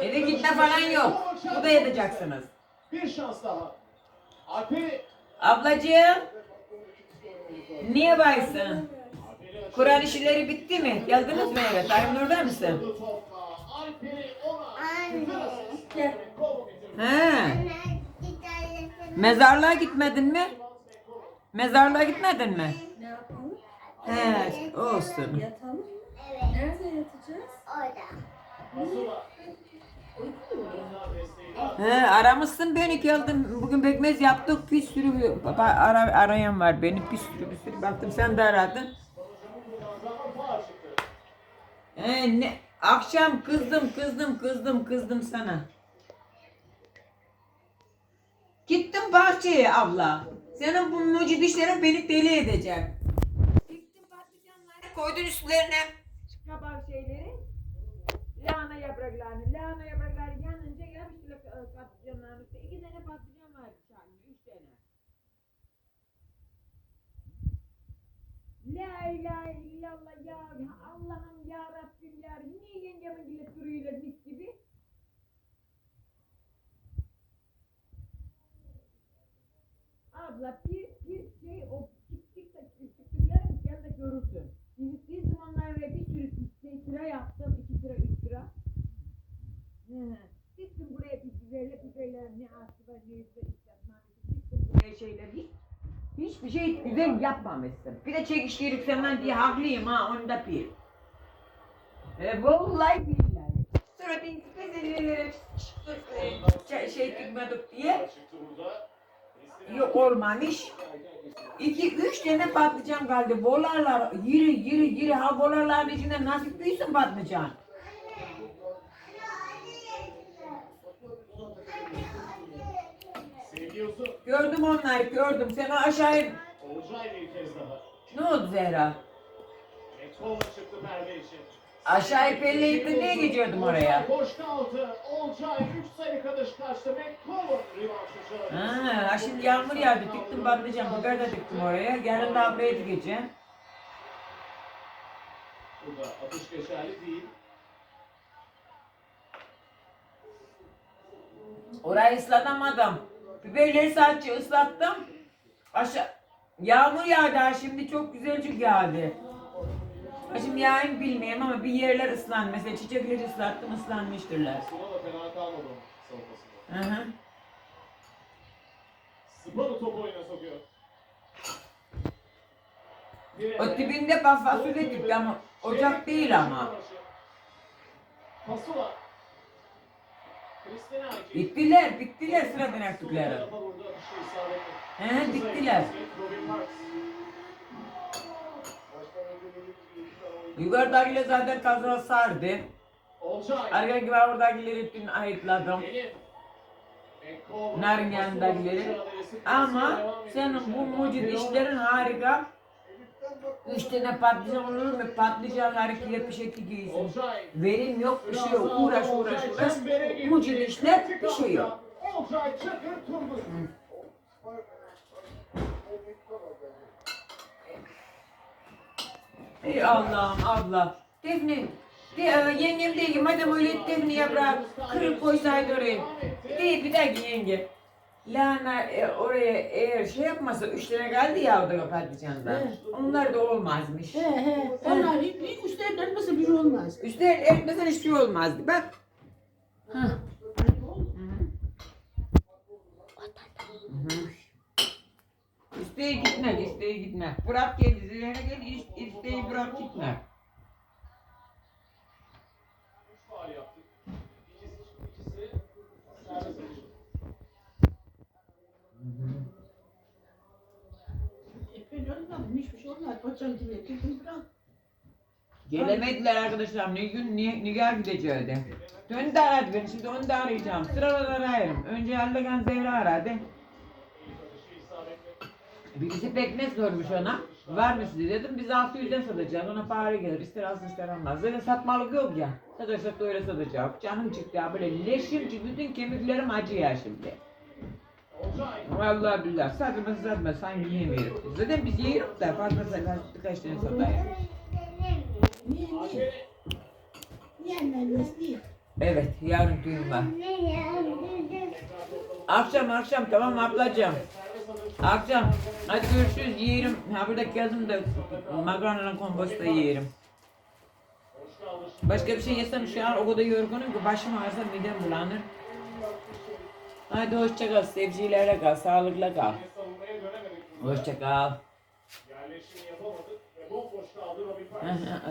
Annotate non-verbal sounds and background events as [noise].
Eve gitme falan yok. Burada yatacaksınız. Bir şans daha. Alperi. Ablacığım. Niye baysın? Kur'an işleri bitti mi? Geldiniz mi eve? Tarım orada mısın? Anne. He. Mezarlığa gitmedin mi? Mezarlığa gitmedin mi? Ne yapalım? He, olsun. Yatalım. Evet. Nerede yatacağız? Orada. He, aramışsın beni geldim. Bugün pekmez yaptık. Bir sürü bir- baba ara, arayan var beni. Bir sürü bir sürü. Baktım sen de aradın. He, ne? Akşam kızdım kızdım kızdım kızdım sana. Gittim bahçeye abla. Senin bu mucit işlerin beni deli edecek. Gittim patlıcanları koydun üstlerine. Şu kabak şeyleri. Lahana yapraklarını. Lahana yaprakları yanınca gelmişler patlıcanların üstüne. İki tane patlıcan var içeride. Üç tane. La ilahe illallah ya Allah'ım ya Rabbim ya niye yengemin bile duruyorlar mis gibi? Abla bir, bir şey o gittik de gittiklerim gel de görürsün. Biz bir zamanlar ve bir sürü şey sıra yaptım. iki sıra üç sıra. Hı. Gittim buraya bir biberle biberler ne aslı var ne yüzde istemem. Gittim buraya şeyler hiç Hiçbir şey güzel yapmamışsın. Bir de çekiştirik senden diye haklıyım ha onda bir. E, vallahi billahi. Sonra bir meselelere şey, şey tutmadık diye yok olmamış. İki üç tane patlıcan kaldı. Bolarlar yürü yürü yürü ha bolarların içinde nasıl büyüsün patlıcan. Gördüm onları gördüm. Sen o aşağıya Olcay bir kez daha. ne oldu Zehra? Mekolo çıktı perde için. Aşağıya pelleyip de niye geçiyordum oraya? Olcay boş kaldı. Olcay 3 sayı kadar kaçtı. Mekolo revanşı. Ha, şimdi yağmur yağdı. Diktim patlıcan. Biber de diktim oraya. Yarın da buraya dikeceğim. Burada atış geçerli değil. Orayı ıslatamadım. Biberleri sadece ıslattım. Aşağı Yağmur yağdı şimdi çok güzelcik yağdı. Şimdi yağın bilmiyorum ama bir yerler ıslandı. Mesela çiçekleri ıslattım ıslanmıştırlar. Sula da fena kalmadı. Hı hı. Spalı topu oyuna sokuyor. O dibinde fasulye dikti ama ocak değil ama. Fasula. Bittiler, bittiler sıradan isabetli. He bittiler. Yukarıdakiler zaten kaza sardı. Arka gibi oradakileri dün ayıkladım. Narin yanındakileri. Ama senin bu mucit işlerin harika. Üç tane patlıcan olur mu? Patlıcanları kire pişeti giysin. Verim yok, bir şey yok. Uğraş uğraş uğraş. Mucit işler, bir şey yok. Ey Allah'ım abla. Defne, de, e, yengem değil ki madem öyle defne yaprağı kırıp koysaydı oraya. Değil bir dakika yenge. Lahana e, oraya eğer şey yapmasa üç tane geldi ya o da patlıcandan. Evet. Onlar da olmazmış. He he. Onlar bir, bir üstlerinde etmese bir olmaz. Üstelik eritmesen hiçbir şey olmazdı bak. Hı. İsteğe gitme, isteğe gitme. Bırak gel, zilene gel, is- isteği bırak gitme. Gelemediler arkadaşlar, ne gün ni- Nigar gideceğiydi. Dün de aradı beni, şimdi onu da arayacağım. Sıralar ararım. Önce Erdoğan Zehra aradı. Birisi pekmez sormuş ona. Var dedim, biz 600'den satacağız. Ona para gelir, ister alsın ister almaz. Zaten satmalık yok ya. Da öyle satacağım. Canım çıktı ya böyle leşim çıktı, bütün kemiklerim acıyor şimdi. Vallahi billahi satmasa satma sanki yemiyorum. Zaten biz yiyoruz da fazla sefer birkaç tane satayım. Niye niye? Annemez değil? Evet yarın düğün var. Akşam akşam tamam ablacığım. Akşam. Hadi görüşürüz yiyelim. Ha buradaki yazım da makarnanın komposta yiyelim. Başka bir şey yesem şu an o kadar yorgunum ki başım ağrısa midem bulanır. Hadi hoşça kal. Sevgilerle kal. Sağlıkla kal. Hoşça kal. [laughs]